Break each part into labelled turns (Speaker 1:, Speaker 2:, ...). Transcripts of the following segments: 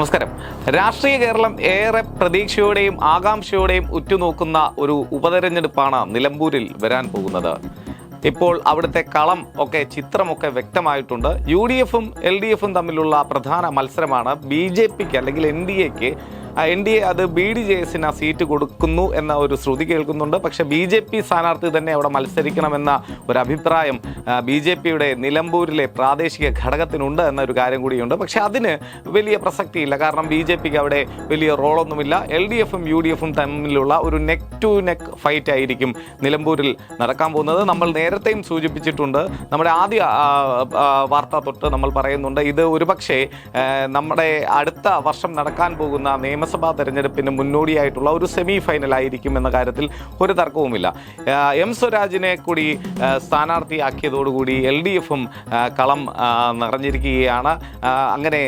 Speaker 1: നമസ്കാരം. രാഷ്ട്രീയ കേരളം ഏറെ പ്രതീക്ഷയോടെയും ആകാംക്ഷയോടെയും ഉറ്റുനോക്കുന്ന ഒരു ഉപതെരഞ്ഞെടുപ്പാണ് നിലമ്പൂരിൽ വരാൻ പോകുന്നത്. ഇപ്പോൾ അവിടുത്തെ കളം ഒക്കെ ചിത്രമൊക്കെ വ്യക്തമായിട്ടുണ്ട്. യു ഡി എഫും എൽ ഡി എഫും തമ്മിലുള്ള പ്രധാന മത്സരമാണ് ബി ജെ പിക്ക് അല്ലെങ്കിൽ എൻ ഡി എക്ക് എൻ ഡി എ അത് ബി ഡി ജെ എസിന് ആ സീറ്റ് കൊടുക്കുന്നു എന്ന ഒരു ശ്രുതി കേൾക്കുന്നുണ്ട്. പക്ഷേ ബി ജെ പി സ്ഥാനാർത്ഥി തന്നെ അവിടെ മത്സരിക്കണമെന്ന ഒരു അഭിപ്രായം ബി ജെ പിയുടെ നിലമ്പൂരിലെ പ്രാദേശിക ഘടകത്തിനുണ്ട് എന്നൊരു കാര്യം കൂടിയുണ്ട്. പക്ഷേ അതിന് വലിയ പ്രസക്തിയില്ല. കാരണം ബി ജെ പിക്ക് അവിടെ വലിയ റോളൊന്നുമില്ല. എൽ ഡി എഫും യു ഡി എഫും തമ്മിലുള്ള ഒരു നെക്ക് ടു നെക്ക് ഫൈറ്റ് ആയിരിക്കും നിലമ്പൂരിൽ നടക്കാൻ പോകുന്നത്. നമ്മൾ നേരത്തെയും സൂചിപ്പിച്ചിട്ടുണ്ട്. നമ്മുടെ ആദ്യ വാർത്ത തൊട്ട് നമ്മൾ പറയുന്നുണ്ട്. ഇത് ഒരുപക്ഷെ നമ്മുടെ അടുത്ത വർഷം നടക്കാൻ പോകുന്ന നിയമസഭാ തെരഞ്ഞെടുപ്പിന് മുന്നോടിയായിട്ടുള്ള ഒരു സെമി ഫൈനൽ ആയിരിക്കും എന്ന കാര്യത്തിൽ ഒരു തർക്കവുമില്ല. എം സ്വരാജിനെ കൂടി സ്ഥാനാർത്ഥിയാക്കിയതോടുകൂടി എൽ ഡി എഫും കളം നിറഞ്ഞിരിക്കുകയാണ്. അങ്ങനെ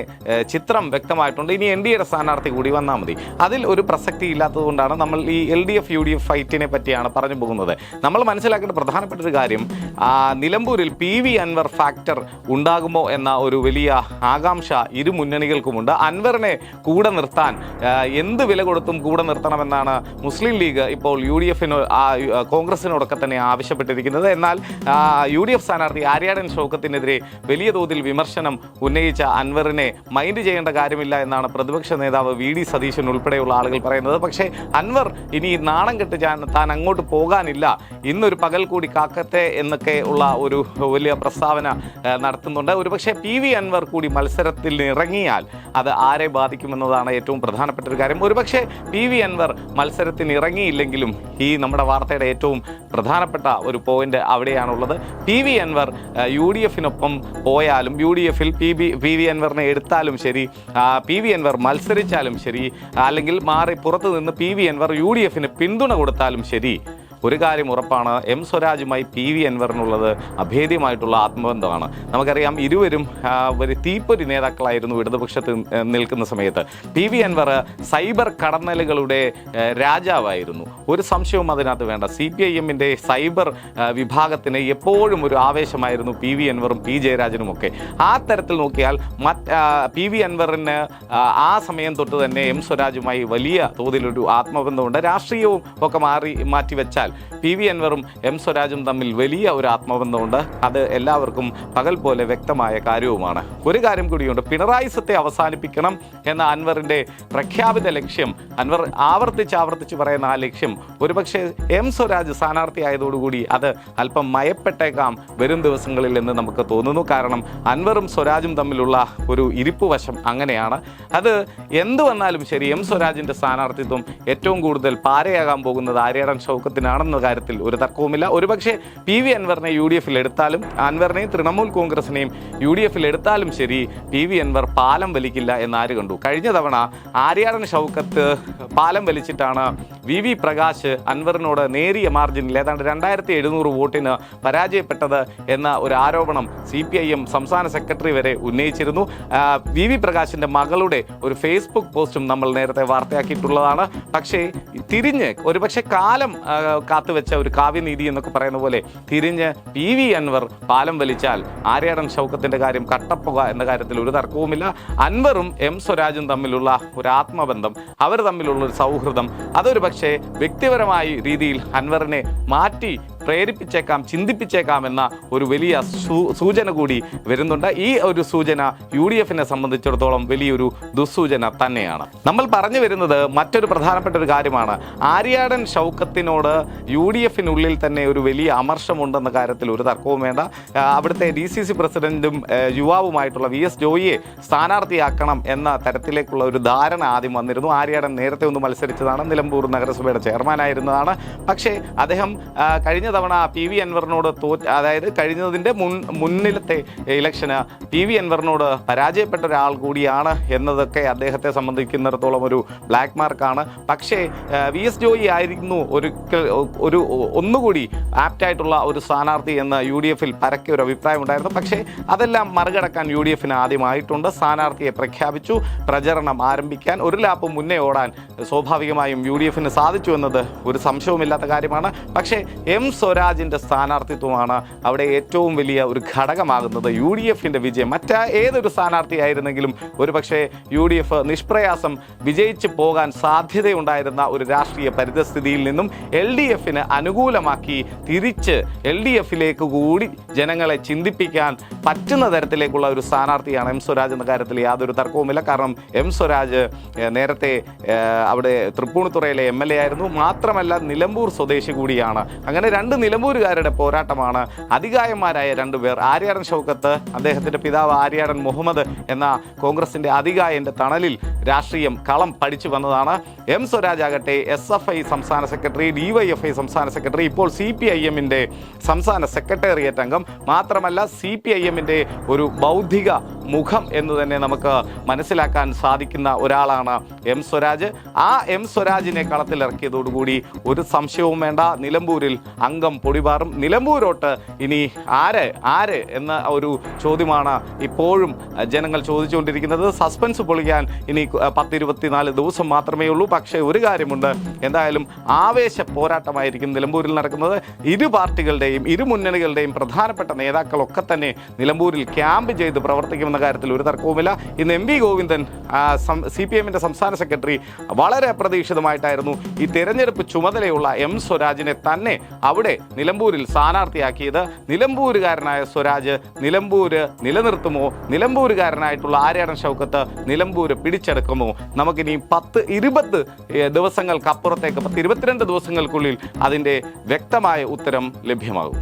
Speaker 1: ചിത്രം വ്യക്തമായിട്ടുണ്ട്. ഇനി എൻ ഡി എയുടെ സ്ഥാനാർത്ഥി കൂടി വന്നാൽ മതി. അതിൽ ഒരു പ്രസക്തി ഇല്ലാത്തതുകൊണ്ടാണ് നമ്മൾ ഈ L D F U D F ഫൈറ്റിനെ പറ്റിയാണ് പറഞ്ഞു പോകുന്നത്. നമ്മൾ മനസ്സിലാക്കേണ്ട പ്രധാനപ്പെട്ട ഒരു കാര്യം നിലമ്പൂരിൽ പി വി അൻവർ ഫാക്ടർ ഉണ്ടാകുമോ എന്ന ഒരു വലിയ ആകാംക്ഷ ഇരു മുന്നണികൾക്കുമുണ്ട്. അൻവറിനെ കൂടെ നിർത്താൻ എന്ത് വില കൊടുത്തും കൂടെ നിർത്തണമെന്നാണ് മുസ്ലിം ലീഗ് ഇപ്പോൾ യു ഡി എഫിന് കോൺഗ്രസിനോടൊക്കെ തന്നെ ആവശ്യപ്പെട്ടിരിക്കുന്നത്. എന്നാൽ യു ഡി എഫ് സ്ഥാനാർത്ഥി ആര്യാടൻ ഷൗക്കത്തിനെതിരെ വലിയ തോതിൽ വിമർശനം ഉന്നയിച്ച അൻവറിനെ മൈൻഡ് ചെയ്യേണ്ട കാര്യമില്ല എന്നാണ് പ്രതിപക്ഷ നേതാവ് വി ഡി സതീശൻ ഉൾപ്പെടെയുള്ള ആളുകൾ പറയുന്നത്. പക്ഷേ അൻവർ ഇനി നാണം കെട്ട് താൻ അങ്ങോട്ട് പോകാനില്ല. ഇന്നൊരു പകൽ കൂടി കാക്കത്തെ എന്നൊക്കെ ഉള്ള ഒരു വലിയ പ്രസ്താവന നടത്തുന്നുണ്ട്. ഒരുപക്ഷെ പി വി അൻവർ കൂടി മത്സരത്തിൽ ഇറങ്ങിയാൽ അത് ആരെ ബാധിക്കുമെന്നതാണ് ഏറ്റവും പ്രധാനപ്പെട്ട ഒരു കാര്യം. ഒരുപക്ഷെ പി വി അൻവർ മത്സരത്തിന് ഇറങ്ങിയില്ലെങ്കിലും ഈ നമ്മുടെ വാർത്തയുടെ ഏറ്റവും പ്രധാനപ്പെട്ട ഒരു point അവിടെയാണുള്ളത്. P V Anvar U D എഫിനൊപ്പം പോയാലും യു ഡി എഫിൽ പി ബി പി വി അൻവറിനെ എടുത്താലും ശരി പി വി അൻവർ മത്സരിച്ചാലും ശരി അല്ലെങ്കിൽ മാറി പുറത്തു നിന്ന് P V Anvar U D എഫിന് പിന്തുണ കൊടുത്താലും ശരി ഒരു കാര്യം ഉറപ്പാണ് എം സ്വരാജുമായി പി വി അൻവറിനുള്ളത് അഭേദ്യമായിട്ടുള്ള ആത്മബന്ധമാണ്. നമുക്കറിയാം ഇരുവരും ഒരു തീപ്പൊരി നേതാക്കളായിരുന്നു ഇടതുപക്ഷത്ത് നിൽക്കുന്ന സമയത്ത്. പി വി അൻവർ സൈബർ കടന്നലുകളുടെ രാജാവായിരുന്നു. ഒരു സംശയവും അതിനകത്ത് വേണ്ട. സി പി ഐ എമ്മിന്റെ സൈബർ വിഭാഗത്തിന് എപ്പോഴും ഒരു ആവേശമായിരുന്നു പി വി അൻവറും പി ജയരാജനും ഒക്കെ ആ തരത്തിൽ നോക്കിയാൽ മറ്റ് പി വി അൻവറിന് ആ, സമയം തൊട്ട് തന്നെ എം സ്വരാജുമായി വലിയ തോതിലൊരു ആത്മബന്ധമുണ്ട്. രാഷ്ട്രീയവും ഒക്കെ മാറി മാറ്റി വെച്ചാൽ പി വി അൻവറും എം സ്വരാജും തമ്മിൽ വലിയ ഒരു ആത്മബന്ധമുണ്ട്. അത് എല്ലാവർക്കും പകൽ പോലെ വ്യക്തമായ കാര്യവുമാണ്. ഒരു കാര്യം കൂടിയുണ്ട്. പിണറായി സത്തെ അവസാനിപ്പിക്കണം എന്ന അൻവറിന്റെ പ്രഖ്യാപിത ലക്ഷ്യം അൻവർ ആവർത്തിച്ച് ആവർത്തിച്ച് പറയുന്ന ആ ലക്ഷ്യം ഒരുപക്ഷെ എം സ്വരാജ് സ്ഥാനാർത്ഥിയായതോടുകൂടി അത് അല്പം മയപ്പെട്ടേക്കാം വരും ദിവസങ്ങളിൽ എന്ന് നമുക്ക് തോന്നുന്നു. കാരണം അൻവറും സ്വരാജും തമ്മിലുള്ള ഒരു ഇരിപ്പ് വശം അങ്ങനെയാണ്. അത് എന്ത് വന്നാലും ശരി എം സ്വരാജിന്റെ സ്ഥാനാർത്ഥിത്വം ഏറ്റവും കൂടുതൽ പാരയാകാൻ പോകുന്നത് ആര്യാടൻ ഷൗക്കത്തിനാണെന്ന കാര്യത്തിൽ ഒരു തർക്കവുമില്ല. ഒരുപക്ഷെ പി വി അൻവറിനെ യു ഡി എഫിൽ എടുത്താലും അൻവറിനെയും തൃണമൂൽ കോൺഗ്രസിനെയും യു ഡി എഫിൽ എടുത്താലും ശരി പി വി അൻവർ പാലം വലിക്കില്ല എന്നാര് കണ്ടു? കഴിഞ്ഞ തവണ ആര്യാടൻ ഷൗക്കത്ത് പാലം വലിച്ചിട്ടാണ് വി വി പ്രകാശ് അൻവറിനോട് നേരിയ മാർജിനിൽ ഏതാണ്ട് രണ്ടായിരത്തി എഴുന്നൂറ് വോട്ടിന് പരാജയപ്പെട്ടത് എന്ന ഒരു ആരോപണം സി പി ഐ എം സംസ്ഥാന സെക്രട്ടറി വരെ ഉന്നയിച്ചിരുന്നു. വി വി പ്രകാശിന്റെ മകളുടെ ഒരു ഫേസ്ബുക്ക് പോസ്റ്റും നമ്മൾ നേരത്തെ വാർത്തയാക്കിയിട്ടുള്ളതാണ്. പക്ഷേ തിരിഞ്ഞ് ഒരുപക്ഷെ കാലം കാത്തുവെച്ച ഒരു കാവ്യനീതി എന്നൊക്കെ പറയുന്ന പോലെ തിരിഞ്ഞ് പി വി അൻവർ പാലം വലിച്ചാൽ ആര്യാടൻ ഷൗക്കത്തിന്റെ കാര്യം കട്ടപ്പുക എന്ന കാര്യത്തിൽ ഒരു തർക്കവുമില്ല. അൻവറും എം സ്വരാജും തമ്മിലുള്ള ഒരു ആത്മബന്ധം അവർ തമ്മിലുള്ള ഒരു സൗഹൃദം അതൊരു പക്ഷേ വ്യക്തിപരമായ രീതിയിൽ അൻവറിനെ മാറ്റി പ്രേരിപ്പിച്ചേക്കാം ചിന്തിപ്പിച്ചേക്കാം എന്ന ഒരു വലിയ സൂചന കൂടി വരുന്നുണ്ട്. ഈ ഒരു സൂചന യു ഡി എഫിനെ സംബന്ധിച്ചിടത്തോളം വലിയൊരു ദുസ്സൂചന തന്നെയാണ്. നമ്മൾ പറഞ്ഞു വരുന്നത് മറ്റൊരു പ്രധാനപ്പെട്ട ഒരു കാര്യമാണ്. ആര്യാടൻ ഷൗക്കത്തിനോട് യു ഡി എഫിനുള്ളിൽ തന്നെ ഒരു വലിയ അമർഷമുണ്ടെന്ന കാര്യത്തിൽ ഒരു തർക്കവും വേണ്ട. അവിടുത്തെ ഡി സി സി പ്രസിഡന്റും യുവാവുമായിട്ടുള്ള വി എസ് ജോയിയെ സ്ഥാനാർത്ഥിയാക്കണം എന്ന തരത്തിലേക്കുള്ള ഒരു ധാരണ ആദ്യം വന്നിരുന്നു. ആര്യാടൻ നേരത്തെ ഒന്ന് മത്സരിച്ചതാണ്. നിലമ്പൂർ നഗരസഭയുടെ ചെയർമാനായിരുന്നതാണ്. പക്ഷേ അദ്ദേഹം കഴിഞ്ഞ തവണ പി വി അൻവറിനോട് തോറ്റ് അതായത് കഴിഞ്ഞതിന്റെ മുൻ മുന്നിലത്തെ ഇലക്ഷന് പി വി അൻവറിനോട് പരാജയപ്പെട്ട ഒരാൾ കൂടിയാണ് എന്നതൊക്കെ അദ്ദേഹത്തെ സംബന്ധിക്കുന്നിടത്തോളം ഒരു ബ്ലാക്ക് മാർക്കാണ് പക്ഷേ വി എസ് ജോയി ആയിരുന്നു ഒരു ഒരു ഒന്നുകൂടി ആപ്റ്റായിട്ടുള്ള ഒരു സ്ഥാനാർത്ഥി എന്ന് യു ഡി എഫിൽ പരക്കെ ഒരു അഭിപ്രായം ഉണ്ടായിരുന്നു. പക്ഷേ അതെല്ലാം മറികടക്കാൻ യു ഡി എഫിന് ആദ്യമായിട്ടുണ്ട്. സ്ഥാനാർത്ഥിയെ പ്രഖ്യാപിച്ചു. പ്രചരണം ആരംഭിക്കാൻ ഒരു ലാപ്പ് മുന്നേ ഓടാൻ സ്വാഭാവികമായും യു ഡി എഫിന് സാധിച്ചു എന്നത് ഒരു സംശയവുമില്ലാത്ത കാര്യമാണ്. പക്ഷേ എം സ്വരാജിന്റെ സ്ഥാനാർത്ഥിത്വമാണ് അവിടെ ഏറ്റവും വലിയ ഒരു ഘടകമാകുന്നത് യു ഡി എഫിന്റെ വിജയം. മറ്റാ ഏതൊരു സ്ഥാനാർത്ഥിയായിരുന്നെങ്കിലും ഒരുപക്ഷെ യു ഡി എഫ് നിഷ്പ്രയാസം വിജയിച്ചു പോകാൻ സാധ്യതയുണ്ടായിരുന്ന ഒരു രാഷ്ട്രീയ പരിതസ്ഥിതിയിൽ നിന്നും എൽ ഡി എഫിന് അനുകൂലമാക്കി തിരിച്ച് എൽ ഡി എഫിലേക്ക് കൂടി ജനങ്ങളെ ചിന്തിപ്പിക്കാൻ പറ്റുന്ന തരത്തിലേക്കുള്ള ഒരു സ്ഥാനാർത്ഥിയാണ് എം സ്വരാജ് എന്ന കാര്യത്തിൽ യാതൊരു തർക്കവുമില്ല. കാരണം എം സ്വരാജ് നേരത്തെ അവിടെ തൃപ്പൂണിത്തുറയിലെ എം എൽ എ ആയിരുന്നു. മാത്രമല്ല നിലമ്പൂർ സ്വദേശി കൂടിയാണ്. അങ്ങനെ രണ്ട് നിലമ്പൂരുകാരുടെ പോരാട്ടമാണ്. അധികായന്മാരായ രണ്ടുപേർ ആര്യാടൻ ഷൗക്കത്ത് അദ്ദേഹത്തിന്റെ പിതാവ് ആര്യാടൻ മുഹമ്മദ് എന്ന കോൺഗ്രസിന്റെ അധികായന്റെ തണലിൽ രാഷ്ട്രീയം കളം പഠിച്ചു വന്നതാണ്. എം സ്വരാജ് ആകട്ടെ എസ് എഫ് ഐ സംസ്ഥാന secretary D Y F I സംസ്ഥാന സെക്രട്ടറി ഇപ്പോൾ സി പി ഐ എമ്മിന്റെ സംസ്ഥാന സെക്രട്ടേറിയറ്റ് അംഗം. മാത്രമല്ല സി പി ഐ എമ്മിന്റെ ഒരു ബൗദ്ധിക മുഖം എന്ന് തന്നെ നമുക്ക് മനസ്സിലാക്കാൻ സാധിക്കുന്ന ഒരാളാണ് എം സ്വരാജ്. ആ എം സ്വരാജിനെ കളത്തിലിറക്കിയതോടുകൂടി ഒരു സംശയവും വേണ്ട. നിലമ്പൂരിൽ അംഗം പൊടിപാറും. നിലമ്പൂരോട്ട് ഇനി ആര് ആര് എന്ന ഒരു ചോദ്യമാണ് ഇപ്പോഴും ജനങ്ങൾ ചോദിച്ചുകൊണ്ടിരിക്കുന്നത്. സസ്പെൻസ് പൊളിക്കാൻ ഇനി പത്തിരുപത്തിനാല് ദിവസം മാത്രമേ ഉള്ളൂ. പക്ഷേ ഒരു കാര്യമുണ്ട്. എന്തായാലും ആവേശ പോരാട്ടമായിരിക്കും നിലമ്പൂരിൽ നടക്കുന്നത്. ഇരു പാർട്ടികളുടെയും ഇരു മുന്നണികളുടെയും പ്രധാനപ്പെട്ട നേതാക്കളൊക്കെ തന്നെ നിലമ്പൂരിൽ ക്യാമ്പ് ചെയ്ത് പ്രവർത്തിക്കുമെന്ന കാര്യത്തിൽ ഒരു തർക്കവുമില്ല. ഇന്ന് M V Govindan C P എമ്മിന്റെ സംസ്ഥാന സെക്രട്ടറി വളരെ അപ്രതീക്ഷിതമായിട്ടായിരുന്നു ഈ തെരഞ്ഞെടുപ്പ് ചുമതലയുള്ള എം സ്വരാജിനെ തന്നെ അവിടെ നിലമ്പൂരിൽ സ്ഥാനാർത്ഥിയാക്കിയത്. നിലമ്പൂരുകാരനായ സ്വരാജ് നിലമ്പൂർ നിലനിർത്തുമോ? നിലമ്പൂരുകാരനായിട്ടുള്ള ആര്യാടൻ ഷൗക്കത്ത് നിലമ്പൂർ പിടിച്ചെടുക്കുമോ? നമുക്കിനി പത്ത് ഇരുപത് ദിവസങ്ങൾക്കപ്പുറത്തേക്ക് പത്ത് ഇരുപത്തിരണ്ട് ദിവസങ്ങൾക്കുള്ളിൽ അതിന്റെ വ്യക്തമായ ഉത്തരം ലഭ്യമാകും.